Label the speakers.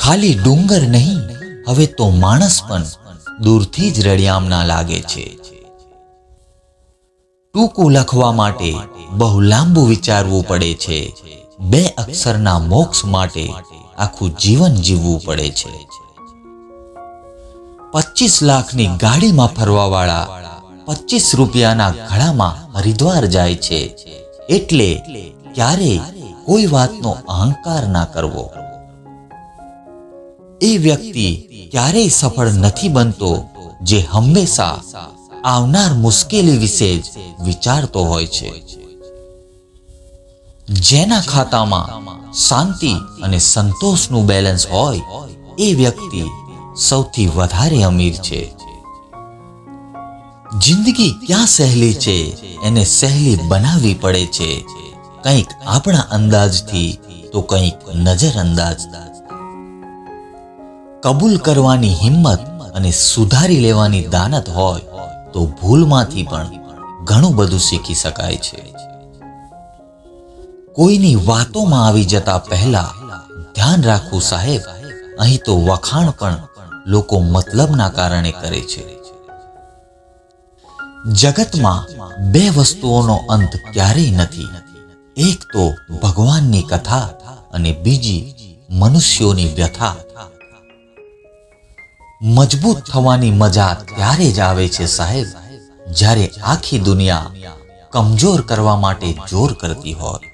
Speaker 1: ખાલી ડુંગર નહીં, હવે તો માણસ પણ દૂરથી જ રળિયામણા લાગે છે. ટૂંકું લખવા માટે બહુ લાંબુ વિચારવું પડે છે. બે અક્ષરના મોક્ષ માટે આખું જીવન જીવવું પડે છે. પચીસ લાખની ગાડીમાં ફરવાવાળા પચીસ રૂપિયાના ઘડામાં હરિદ્વાર જાય છે. એટલે ક્યારેય કોઈ વાતનો અહંકાર ના કરવો. એ વ્યક્તિ ક્યારેય સફળ નથી બનતો, જે હંમેશા આવનાર મુશ્કેલી વિશે જ વિચારતો હોય છે. જેના ખાતામાં શાંતિ અને સંતોષનું બેલેન્સ હોય, એ વ્યક્તિ સૌથી વધારે અમીર છે. જિંદગી ક્યાં સહેલી છે, એને સહેલી બનાવવી પડે છે. કંઈક આપણા અંદાજથી તો કંઈક નજર અંદાજ કબૂલ કરવાની હિંમત અને સુધારી લેવાની દાનત હોય તો ભૂલમાંથી પણ ઘણું બધું શીખી શકાય છે. કોઈની વાતોમાં આવી જતા પહેલા ધ્યાન રાખવું સાહેબ, અહીં તો વખાણ પણ લોકો મતલબના કારણે કરે છે. જગતમાં બે વસ્તુઓનો અંત ક્યારેય નથી. એક તો ભગવાનની કથા અને બીજી મનુષ્યોની વ્યથા. મજબૂત થવાની મજા ત્યારે જ આવે છે સાહેબ, જ્યારે આખી દુનિયા કમજોર કરવા માટે જોર કરતી હોય